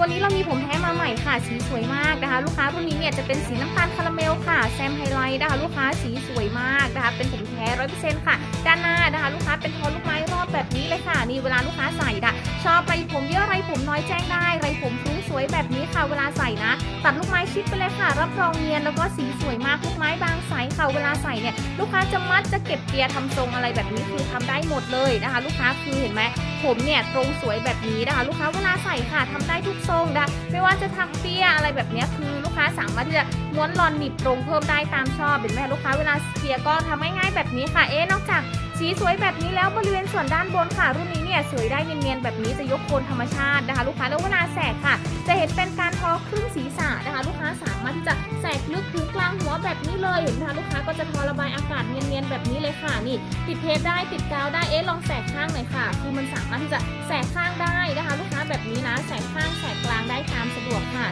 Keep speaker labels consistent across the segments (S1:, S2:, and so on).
S1: วันนี้เรามีผมแท้มาใหม่ค่ะ สีสวยมากนะคะ ลูกค้ารุ่นนี้เนี่ยจะเป็นสีน้ำตาลคาราเมลค่ะแซมไฮไลท์นะคะ ลูกค้าสีสวยมากนะคะ เป็นผมแท้ร้อยเปอร์เซ็นต์ค่ะ ด้านหน้านะคะ ลูกค้าเป็นทอลูกไม้รอบแบบนี้เลยค่ะนี่เวลาลูกค้าใส่ค่ะ ชอบไรผมเยอะไรผมน้อยแจ้งได้ ไรผมฟรุ้งสวยแบบนี้ค่ะเวลาใส่นะ ตัดลูกไม้ชิดไปเลยค่ะ รับรองเนียนแล้วก็สีสวยมากลูกไม้บางใสค่ะเวลาใส่เนี่ยลูกค้าจะมัดจะเก็บเปียร์ทำทรงอะไรแบบนี้คือทำได้หมดเลยนะคะ ลูกค้าคือเห็นไหมผมเนี่ยตรงสวยแบบนี้นะคะ ลูกค้าเวลาใส่ค่ะทำได้ทุกทรงนะไม่ว่าจะทำเปียอะไรแบบนี้คือ ค้าสามารถที่จะม้วนรอนหนีบตรงเพิ่มได้ตามชอบเห็นไหมลูกค้าเวลาเปียก็ทำง่ายๆแบบนี้ค่ะเอ๊นอกจากสีสวยแบบนี้แล้วบริเวณส่วนด้านบนค่ะ รุ่นนี้เนี่ยสวยได้เนียนๆแบบนี้จะยกโคนธรรมชาตินะคะ ลูกค้าแล้วเวลาแสกค่ะ จะเห็นเป็นการทอครึ่งศีรษะนะคะ ลูกค้าสามารถที่จะแสกลึกถึงกลางหัวแบบนี้เลยเห็นไหมคะลูกค้าก็จะทอระบายอากาศเนียนๆแบบนี้เลยค่ะนี่ ติดเทปได้ติดกาวได้เอ๊ะลองแสกข้างหน่อยค่ะคือมันสามารถที่จะแสกข้างได้นะคะ ลูกค้าแบบนี้นะแสกข้างแสกกลางได้ตามสะดวกค่ะ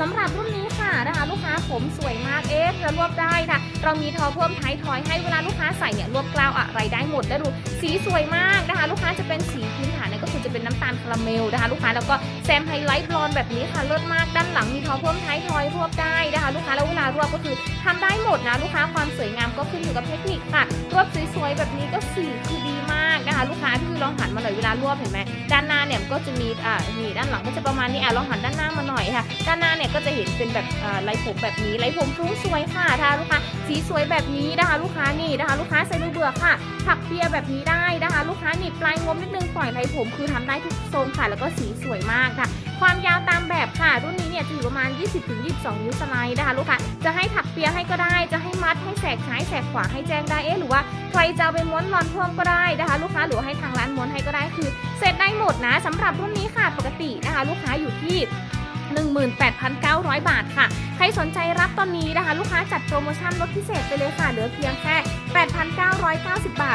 S1: สำหรับรุ่นนี้ค่ะนะคะลูกค้าผมสวยมากเอ๊ะจะรวบได้ค่ะ เรามีทอเพิ่มท้ายทอยให้เวลาลูกค้าใส่เนี่ยรวบกล้าวอะไรได้หมดได้ดูสีสวยมากนะคะ ลูกค้าจะเป็นสีพื้นฐานเนี่ยก็คือจะเป็นน้ำตาลคาราเมลนะคะ ลูกค้าแล้วก็แซมไฮไลท์บลอนแบบนี้ค่ะเลิศมากด้านหลังมีทอเพิ่มท้ายทอยรวบได้นะคะ ลูกค้าแล้วเวลารวบก็คือทำได้หมดนะลูกค้าความสวยงามก็ขึ้นอยู่กับเทคนิคค่ะรวบสวยๆแบบนี้ก็สีคือดีมาก ลูกค้าพี่ลองหันมาหน่อยเวลารวบเห็นไหมด้านหน้าเนี่ยก็จะมีอ่านี่ด้านหลังก็จะประมาณนี้อะลองหันด้านหน้ามาหน่อยค่ะ ด้านหน้าเนี่ยก็จะเห็นเป็นแบบอ่าลายผมแบบนี้ลายผมฟรุ้งสวยค่ะถ้าลูกค้า สีสวยแบบนี้นะคะ ลูกค้านี่นะคะ ลูกค้าใส่มือเบื่อค่ะ ถักเปียแบบนี้ได้นะคะ ลูกค้าหนีบปลายงมนิดนึงปล่อยลายผมคือทำได้ทุกทรงค่ะ แล้วก็สีสวยมากค่ะ ความยาวตามแบบค่ะ รุ่นนี้เนี่ยจะอยู่ประมาณ 20-22 นิ้วสไลด์นะคะลูกค้าจะให้ถักเปียให้ก็ได้ จะให้มัดให้แสกซ้ายแสกขวาให้แจ้งได้เอ๊ะหรือว่าใครจะเอาไปม้วนรอนเพิ่มก็ได้นะคะ ลูกค้าหรือว่าให้ทางร้านม้วนให้ก็ได้คือ เสร็จได้หมดนะสำหรับรุ่นนี้ค่ะปกตินะคะ ลูกค้าอยู่ที่ 18,900 บาทค่ะ ใครสนใจรับตอนนี้นะคะ ลูกค้าจัดโปรโมชั่นลดพิเศษไปเลยค่ะ เหลือเพียงแค่ 8,990 บาท